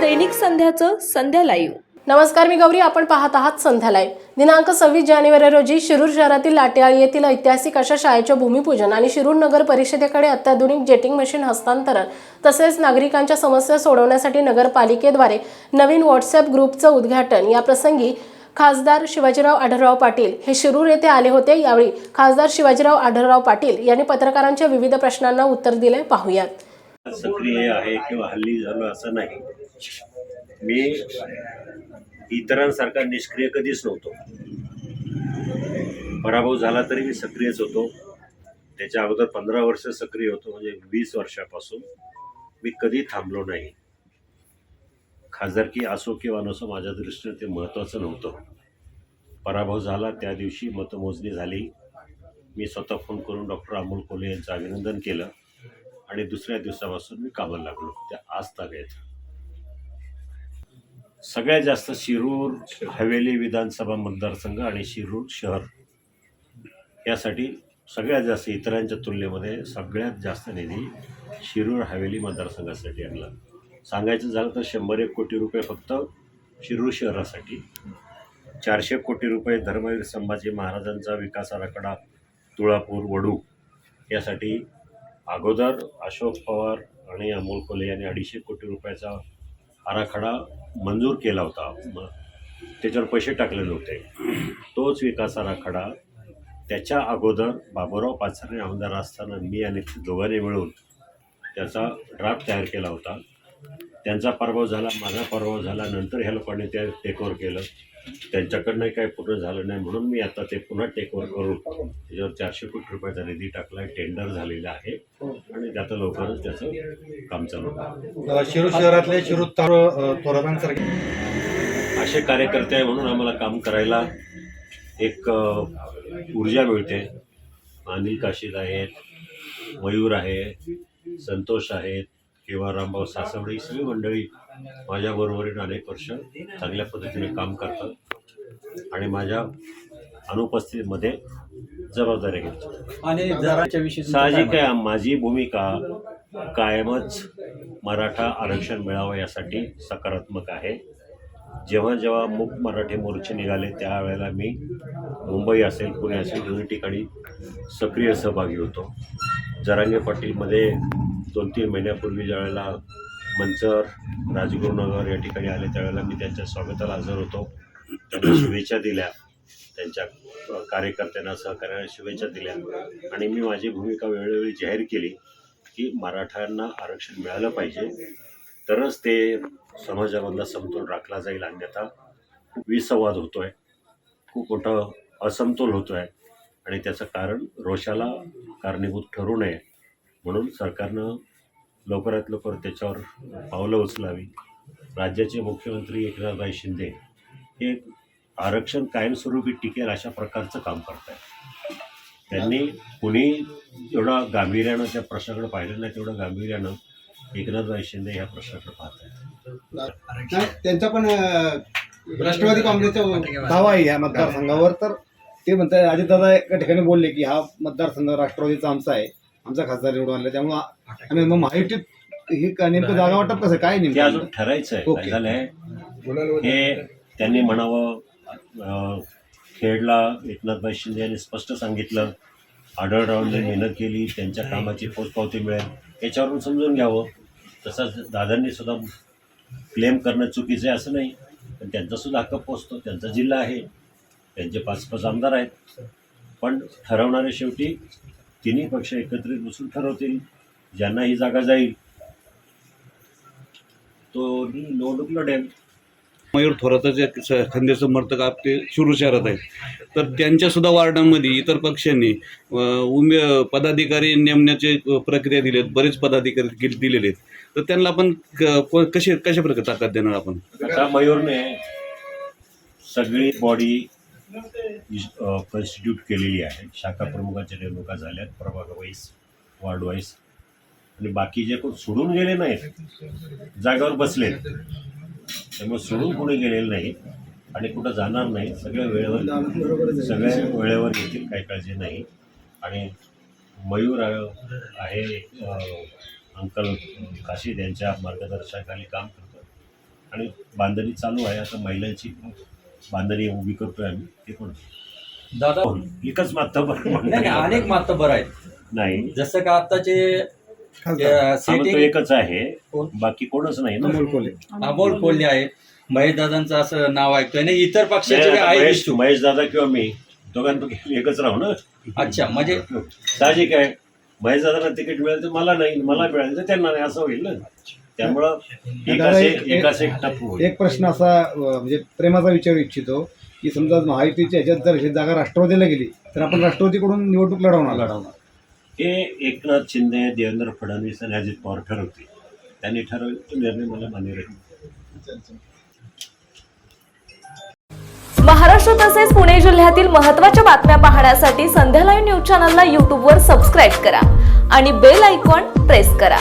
संध्याचं संध्या live नमस्कार मी गौरी. आपण पाहत आहात संध्या लाईव्ह दिनांक सव्वीस जानेवारी रोजी शिरूर शहरातील लाटेआळी येथील ऐतिहासिक अशा शाळेचे भूमिपूजन आणि शिरूर नगर परिषदेकडे अत्याधुनिक जेटिंग मशीन हस्तांतरण तसेच नागरिकांच्या समस्या सोडवण्यासाठी नगरपालिकेद्वारे नवीन व्हॉट्सअप ग्रुपचं उद्घाटन. या प्रसंगी खासदार शिवाजीराव आढळराव पाटील हे शिरूर येथे आले होते. यावेळी खासदार शिवाजीराव आढळराव पाटील यांनी पत्रकारांच्या विविध प्रश्नांना उत्तर दिले. पाहूयात. सक्रिय आहे किंवा हल्ली झालो असं नाही. मी इतरांसारखा निष्क्रिय कधीच नव्हतो. पराभव झाला तरी मी सक्रियच होतो. त्याच्या अगोदर पंधरा वर्ष सक्रिय होतो म्हणजे वीस वर्षापासून मी कधी थांबलो नाही. खासदारकी असो किंवा नसो माझ्या दृष्टीने ते महत्त्वाचं नव्हतं. पराभव झाला त्या दिवशी मतमोजणी झाली. मी स्वतः फोन करून डॉक्टर अमोल कोल्हे यांचं अभिनंदन केलं आणि दुसऱ्या दिवसापासून मी कामाला लागलो. त्या आज ताब्यात सगळ्यात जास्त शिरूर हवेली विधानसभा मतदारसंघ आणि शिरूर शहर यासाठी सगळ्यात जास्त इतरांच्या तुलनेमध्ये सगळ्यात जास्त निधी शिरूर हवेली मतदारसंघासाठी आणला. सांगायचं झालं तर शंभर एक कोटी रुपये फक्त शिरूर शहरासाठी. चारशे कोटी रुपये धर्मवीर संभाजी महाराजांचा विकास आराखडा तुळापूर वडू यासाठी अगोदर अशोक पवार आणि अमोल कोले यांनी अडीचशे कोटी रुपयाचा आराखडा मंजूर केला होता. मग त्याच्यावर पैसे टाकले नव्हते. तोच विकास आराखडा. त्याच्या अगोदर बाबूराव पाचारणे आमदार असताना मी आणि दोघांनी मिळून त्याचा ड्राफ्ट तयार केला होता. त्यांचा पराभव झाला माझा पराभव झाला नंतर ह्या लोकांनी ते टेकओव्हर केलं. त्यांच्याकडनं काही पूर्ण झालं नाही म्हणून मी आता ते पुन्हा टेकओव्हर करून त्याच्यावर चारशे कोटी रुपयाचा निधी टाकला आहे टेंडर झालेला आहे आणि आता लवकरच त्याचं काम चालू शिरूर शहरातले शिरूर तार थोरातांसारखे. असे कार्यकर्ते आहे म्हणून आम्हाला काम करायला एक ऊर्जा मिळते. अनिल काशीद आहेत मयूर आहे संतोष आहेत किंवा रामभाऊ सासवडे ही सगळी मंडळी माझ्या बरोबरीनं अनेक वर्ष चांगल्या पद्धतीने काम करतात आणि माझ्या अनुपस्थितीमध्ये जबाबदारी घेतात. आणि जराच्या विषयी साहजिक आहे माझी भूमिका कायमच मराठा आरक्षण मिळावं यासाठी सकारात्मक आहे. जेव्हा जेव्हा मुक मराठी मोर्चे निघाले त्यावेळेला मी मुंबई असेल पुणे असेल दोन्ही ठिकाणी सक्रिय सहभागी होतो. जरांगे पाटीलमध्ये दोन तीन महिन्यापूर्वी ज्यावेळेला मंचर राजगुरुनगर या ठिकाणी आले त्यावेळेला मी त्यांच्या स्वागताला हजर होतो. त्यांना शुभेच्छा दिल्या. त्यांच्या कार्यकर्त्यांना सहकार्याला शुभेच्छा दिल्या. आणि मी माझी भूमिका वेळोवेळी जाहीर केली की मराठ्यांना आरक्षण मिळालं पाहिजे. तरच ते समाजामधला समतोल राखला जाईल. अन्यथा खूप विसंवाद होतो आहे खूप मोठा असमतोल होतो आहे आणि त्याचं कारण रोषाला कारणीभूत ठरू नये. म्हणून सरकारनं लवकरात लवकर त्याच्यावर पावलं उचलावी. राज्याचे मुख्यमंत्री एकनाथभाई शिंदे हे आरक्षण कायमस्वरूपी टिकेल अशा प्रकारचं काम करत त्यांनी कुणी एवढा गांभीर्यानं त्या प्रश्नाकडे पाहिलं नाही तेवढं गांभीर्यानं एकनाथभाई शिंदे ह्या प्रश्नाकडे पाहत आहेत त्यांचा पण राष्ट्रवादी काँग्रेसचा दावा आहे या मतदारसंघावर. तर ते म्हणतात अजितदादा एका ठिकाणी बोलले की हा मतदारसंघ राष्ट्रवादीचा आमचा आहे. आमचा खासदार निवडून आला त्यामुळं आम्ही मग महायुतीत हे का- नेमकं जागा वाटप कसं काय ते नेमकं अजून ठरायचं आहे काय ओके. हे त्यांनी म्हणावं अं, खेडला एकनाथभाई शिंदे यांनी स्पष्ट सांगितलं आढळरावांनी मेहनत केली त्यांच्या कामाची पोचपावती मिळेल याच्यावरून समजून घ्यावं. तसंच दादांनी सुद्धा क्लेम करणं चुकीचं आहे असं नाही पण त्यांचा सुद्धा हक्क पोचतो त्यांचा जिल्हा आहे त्यांचे पाच पाच आमदार आहेत. पण ठरवणारे शेवटी तिन्ही पक्ष एकत्रित बसून ठरवतील ज्यांना ही जागा जाईल. तो निवडणूक लढेल. मयूर थोरातच खंदे समर्थक आप ते शिरूर शहरात आहेत. तर त्यांच्या सुद्धा वार्डामध्ये इतर पक्षांनी उमे पदाधिकारी नेमण्याचे प्रक्रिया दिली आहेत बरेच पदाधिकारी दिलेले आहेत. तर त्यांना आपण क- को- कशी कशा प्रकारे ताकद देणार आपण? आता मयूरने सगळी बॉडी कॉन्स्टिट्यूट केलेली आहे. शाखा प्रमुखाच्या नेमणुका झाल्यात प्रभाग वाईज वार्ड वाईज आणि बाकी जे कोण सोडून गेले नाहीत जागेवर बसले त्यामुळे सोडून कोणी गेलेले नाही आणि कुठं जाणार नाही सगळे वेळेवर सगळे वेळेवर येतील काही काळजी नाही. आणि मयूर आहे- अंकल काशीद यांच्या मार्गदर्शनाखाली काम करतो आणि बांधणी चालू आहे आता महिलांची. बांधणी उभी करतोय आम्ही ते पण. दादा हो, एकच मात्र बरं नाही नाही, अनेक मातबर आहेत. नाही. जसं का आताचे खासदार. आम्ही तो सेटिंग एकच आहे. कोण? बाकी कोणच नाही ना. अमोल कोल्हे. अमोल कोल्हे आहेत महेश दादांचं असं नाव ऐकतोय. आणि इतर पक्षाचे आहे महेश इच्छुक. महेश दादा किंवा मी दोघांपैकी एकच राहू ना. अच्छा म्हणजे साहजिक आहे. महेश दादांना तिकीट मिळेल तर मला नाही मला मिळेल तर त्यांना नाही असं होईल ना. त्यामुळं एक एकाच एक टप्पू होईल. एक प्रश्न असा म्हणजे प्रेमाचा विचारू इच्छितो की समजा महायुतीच्या ह्याच्यात जर ही जागा राष्ट्रवादीला गेली तर आपण राष्ट्रवादीकडून निवडणूक लढवणार. लढवणार. हे एकनाथ शिंदे देवेंद्र फडणवीस आणि अजित पवार ठरवतील. त्यांनी ठरवलं तो निर्णय मला मान्य राहील. महाराष्ट्र तसेच पुणे जिल्ह्यातील महत्त्वाच्या बातम्या पाहण्यासाठी संध्या लाईव्ह न्यूज चॅनलला यूट्यूबवर सबस्क्राईब करा आणि बेल आयकॉन प्रेस करा.